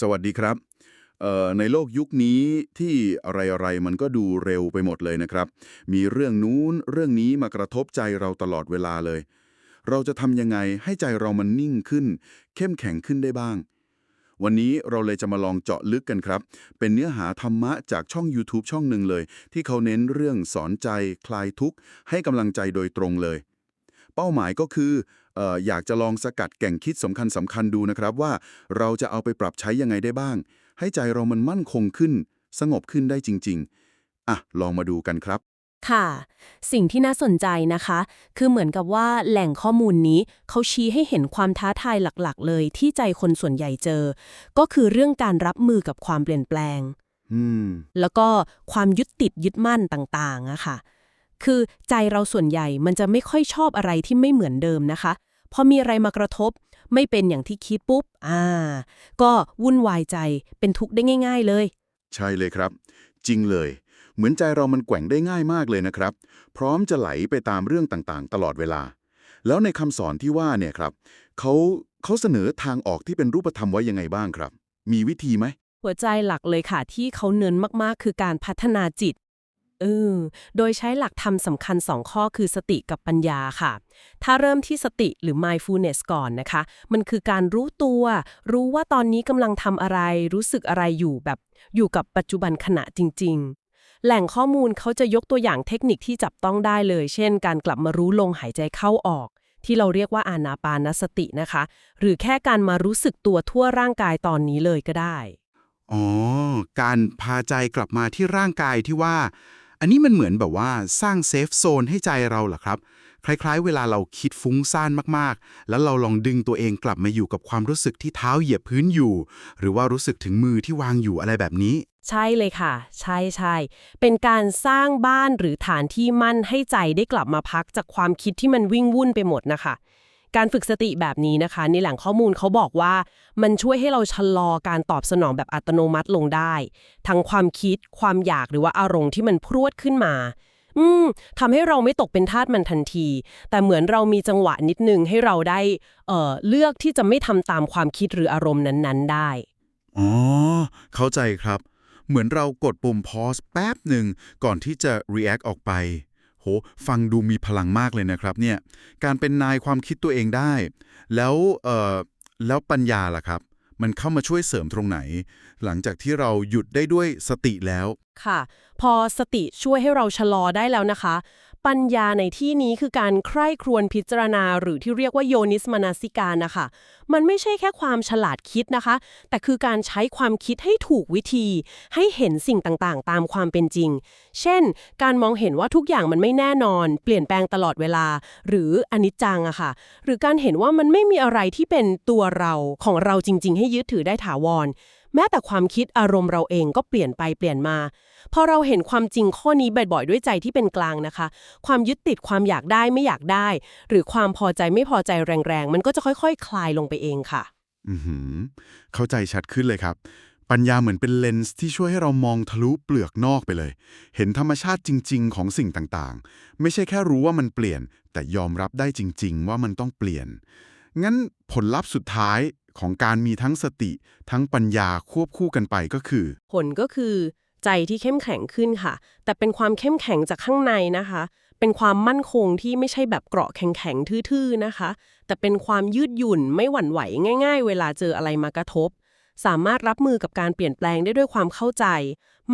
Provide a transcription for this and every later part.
สวัสดีครับ ในโลกยุคนี้ที่อะไรๆมันก็ดูเร็วไปหมดเลยนะครับ มีเรื่องนู้นเรื่องนี้มากระทบใจเราตลอดเวลาเลย เราจะทำยังไงให้ใจเรามันนิ่งขึ้น เข้มแข็งขึ้นได้บ้าง วันนี้เราเลยจะมาลองเจาะลึกกันครับ เป็นเนื้อหาธรรมะจากช่อง YouTube ช่องหนึ่งเลย ที่เขาเน้นเรื่องสอนใจ คลายทุกข์ ให้กำลังใจโดยตรงเลย เป้าหมายก็คือ อออยากจะลองสกัดแก่งคิดสำคัญสำคัญๆดูนะครับว่าเราจะเอาไปปรับใช้ยังไงได้บ้าง ให้ใจเรามันมั่นคงขึ้น สงบขึ้นได้จริง ๆ อะ ลองมาดูกันครับ ค่ะ สิ่งที่น่าสนใจนะคะ คือเหมือนกับว่าแหล่งข้อมูลนี้เขาชี้ให้เห็นความท้าทายหลักๆ เลยที่ใจคนส่วนใหญ่เจอ ก็คือเรื่องการรับมือกับความเปลี่ยนแปลงอืมแล้วก็ความยึดติดยึดมั่นต่างๆอะค่ะ คือใจเราส่วนใหญ่มันจะไม่ค่อยชอบอะไรที่ไม่เหมือนเดิมนะคะ พอมีอะไรมากระทบ ไม่เป็นอย่างที่คิดปุ๊บ อ่า ก็วุ่นวายใจเป็นทุกข์ได้ง่าย ๆ เลย ใช่เลยครับ จริงเลย เหมือนใจเรามันแกว่งได้ง่ายมากเลยนะครับ พร้อมจะไหลไปตามเรื่องต่างๆ ตลอดเวลา แล้วในคำสอนที่ว่าเนี่ยครับเขาเขาเสนอทางออกที่เป็นรูปธรรมไว้ยังไงบ้างครับ มีวิธีไหมหัวใจหลักเลยค่ะที่เขาเน้นมากๆ คือการพัฒนาจิต เออโดยใช้หลักธรรมสำคัญ 2 ข้อคือสติกับปัญญาค่ะ ถ้าเริ่มที่สติหรือ mindfulness ก่อนนะคะ มันคือการรู้ตัว รู้ว่าตอนนี้กำลังทำอะไร รู้สึกอะไรอยู่แบบอยู่กับปัจจุบันขณะจริง ๆแหล่งข้อมูลเขาจะยกตัวอย่างเทคนิคที่จับต้องได้เลย เช่น การกลับมารู้ลมหายใจเข้าออก ที่เราเรียกว่าอานาปานสตินะคะ หรือแค่การมารู้สึกตัวทั่วร่างกายตอนนี้เลยก็ได้ อ๋อ การพาใจกลับมาที่ร่างกายที่ว่า อันนี้มันเหมือนแบบว่าสร้างเซฟโซนให้ใจเราเหรอครับ คล้ายๆ เวลาเราคิดฟุ้งซ่านมากๆ แล้วเราลองดึงตัวเองกลับมาอยู่กับความรู้สึกที่เท้าเหยียบพื้นอยู่ หรือว่ารู้สึกถึงมือที่วางอยู่อะไรแบบนี้ ใช่เลยค่ะ ใช่ใช่เป็นการสร้างบ้านหรือฐานที่มั่นให้ใจได้กลับมาพักจากความคิดที่มันวิ่งวุ่นไปหมดนะคะ การฝึกสติแบบนี้นะคะ ในแหล่งข้อมูลเขาบอกว่า มันช่วยให้เราชะลอการตอบสนองแบบอัตโนมัติลงได้ ทั้งความคิด ความอยากหรือว่าอารมณ์ที่มันพรวดขึ้นมา อืมทำให้เราไม่ตกเป็นทาสมันทันที แต่เหมือนเรามีจังหวะนิดนึงให้เราได้เอ่อเลือกที่จะไม่ทำตามความคิดหรืออารมณ์นั้นๆ ได้ อ๋อ เข้าใจครับ เหมือนเรากดปุ่ม pause แป๊บหนึ่งก่อนที่จะ react ออกไป โห ฟังดูมีพลังมากเลยนะครับเนี่ยการเป็นนายความคิดตัวเองได้ แล้วเอ่อแล้วปัญญาล่ะครับ มันเข้ามาช่วยเสริมตรงไหน หลังจากที่เราหยุดได้ด้วยสติแล้ว ค่ะ พอสติช่วยให้เราชะลอได้แล้วนะคะ ปัญญาในที่นี้คือการใคร่ครวญพิจารณา หรือที่เรียกว่าโยนิสมนาสิการนะคะ มันไม่ใช่แค่ความฉลาดคิดนะคะ แต่คือการใช้ความคิดให้ถูกวิธี ให้เห็นสิ่งต่างๆ ตามความเป็นจริง เช่น การมองเห็นว่าทุกอย่างมันไม่แน่นอน เปลี่ยนแปลงตลอดเวลา หรืออนิจจังอะค่ะ หรือการเห็นว่ามันไม่มีอะไรที่เป็นตัวเราของเราจริง ๆ ให้ยึดถือได้ถาวร แม้แต่ความคิดอารมณ์เราเองก็เปลี่ยนไปเปลี่ยนมา พอเราเห็นความจริงข้อนี้บ่อยๆ ด้วยใจที่เป็นกลางนะคะ ความยึดติดความอยากได้ไม่อยากได้ หรือความพอใจไม่พอใจแรงๆ มันก็จะค่อยๆคคลายลงไปเองค่ะ อืเข้าใจชัดขึ้นเลยครับ ปัญญาเหมือนเป็นเลนส์ที่ช่วยให้เรามองทะลุเปลือกนอกไปเลย เห็นธรรมชาติจริง ๆ ของสิ่งต่างๆ ไม่ใช่แค่รู้ว่ามันเปลี่ยน แต่ยอมรับได้จริง ๆ ว่ามันต้องเปลี่ยน งั้นผลลัพธ์สุดท้ายของการมีทั้งสติ ทั้งปัญญาควบคู่กันไปก็คือ ผลก็คือ ใจที่เข้มแข็งขึ้นค่ะ แต่เป็นความเข้มแข็งจากข้างในนะคะ เป็นความมั่นคงที่ไม่ใช่แบบเกราะแข็งๆทื่อๆนะคะ แต่เป็นความยืดหยุ่นไม่หวั่นไหวง่าย ๆ เวลาเจออะไรมากระทบ สามารถรับมือกับการเปลี่ยนแปลงได้ด้วยความเข้าใจ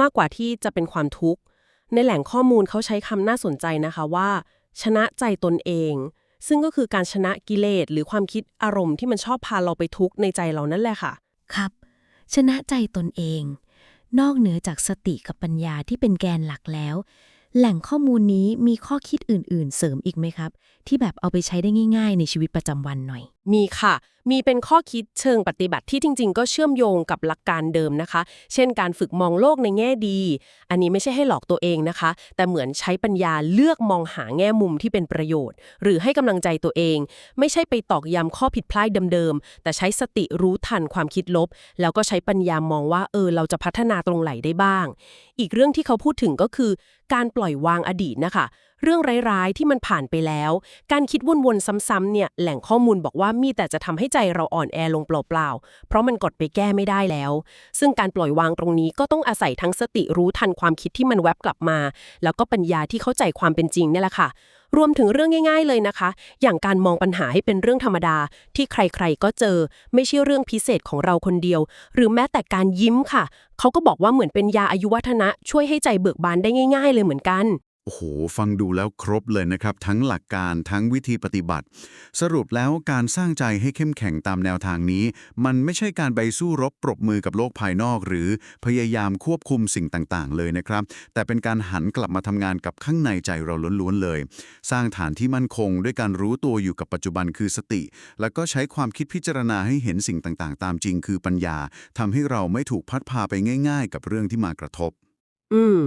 มากกว่าที่จะเป็นความทุกข์ในแหล่งข้อมูลเขาใช้คำน่าสนใจนะคะว่า ชนะใจตนเอง ซึ่งก็คือการชนะกิเลสหรือความคิดอารมณ์ที่มันชอบพาเราไปทุกข์ในใจเรานั่นแหละค่ะ ครับ ชนะใจตนเอง นอกเหนือจากสติกับปัญญาที่เป็นแกนหลักแล้ว แหล่งข้อมูลนี้มีข้อคิดอื่น ๆ เสริมอีกไหมครับ ที่แบบเอาไปใช้ได้ง่าย ๆ ในชีวิตประจำวันหน่อย มีค่ะ มีเป็นข้อคิดเชิงปฏิบัติที่จริง ๆ ก็เชื่อมโยงกับหลักการเดิมนะคะ เช่นการฝึกมองโลกในแง่ดี อันนี้ไม่ใช่ให้หลอกตัวเองนะคะ แต่เหมือนใช้ปัญญาเลือกมองหาแง่มุมที่เป็นประโยชน์ หรือให้กำลังใจตัวเอง ไม่ใช่ไปตอกย้ำข้อผิดพลาดเดิมๆ แต่ใช้สติรู้ทันความคิดลบ แล้วก็ใช้ปัญญามองว่าเออเราจะพัฒนาตรงไหนได้บ้าง อีกเรื่องที่เขาพูดถึงก็คือ การปล่อยวางอดีตนะคะ เรื่องร้ายๆที่มันผ่านไปแล้ว การคิดวนๆซ้ำๆเนี่ยแหล่งข้อมูลบอกว่ามีแต่จะทำให้ใจเราอ่อนแอลงเปล่าๆ เพราะมันกดไปแก้ไม่ได้แล้ว ซึ่งการปล่อยวางตรงนี้ก็ต้องอาศัยทั้งสติรู้ทันความคิดที่มันแวบกลับมา แล้วก็ปัญญาที่เข้าใจความเป็นจริงเนี่ยแหละค่ะรวมถึงเรื่องง่าย ๆ เลยนะคะ อย่างการมองปัญหาให้เป็นเรื่องธรรมดา ที่ใครๆ ก็เจอ ไม่ใช่เรื่องพิเศษของเราคนเดียว หรือแม้แต่การยิ้มค่ะ เขาก็บอกว่าเหมือนเป็นยาอายุวัฒนะ ช่วยให้ใจเบิกบานได้ง่าย ๆ เลยเหมือนกัน โอ้โห ฟังดูแล้วครบเลยนะครับ ทั้งหลักการทั้งวิธีปฏิบัติ สรุปแล้วการสร้างใจให้เข้มแข็งตามแนวทางนี้ มันไม่ใช่การไปสู้รบปรบมือกับโลกภายนอก หรือพยายามควบคุมสิ่งต่างๆ เลยนะครับ แต่เป็นการหันกลับมาทำงานกับข้างในใจเราล้วนๆเลย สร้างฐานที่มั่นคง ด้วยการรู้ตัวอยู่กับปัจจุบันคือสติ แล้วก็ใช้ความคิดพิจารณาให้เห็นสิ่งต่างๆ ตามจริงคือปัญญาทำให้เราไม่ถูกพัดพาไปง่าย ๆ กับเรื่องที่มากระทบ อืม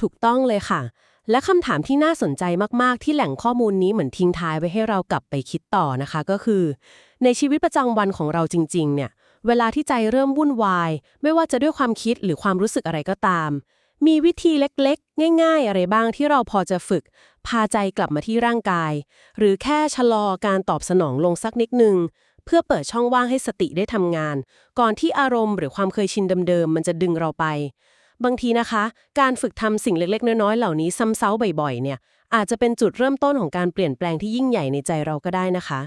ถูกต้องเลยค่ะ และคำถามที่น่าสนใจมาก ๆ ที่แหล่งข้อมูลนี้เหมือนทิ้งท้ายไว้ให้เรากลับไปคิดต่อนะคะ ก็คือ ในชีวิตประจำวันของเราจริง ๆ เนี่ย เวลาที่ใจเริ่มวุ่นวาย ไม่ว่าจะด้วยความคิดหรือความรู้สึกอะไรก็ตาม มีวิธีเล็ก ๆ ง่าย ๆ อะไรบ้างที่เราพอจะฝึก พาใจกลับมาที่ร่างกาย หรือแค่ชะลอการตอบสนองลงสักนิดนึงเพื่อเปิดช่องว่างให้สติได้ทำงาน ก่อนที่อารมณ์หรือความเคยชินเดิมๆมันจะดึงเราไป บางทีนะคะ การฝึกทำสิ่งเล็กๆ น้อยๆ เหล่านี้ซ้ำเซ้าบ่อยๆ เนี่ย อาจจะเป็นจุดเริ่มต้นของการเปลี่ยนแปลงที่ยิ่งใหญ่ในใจเราก็ได้นะคะ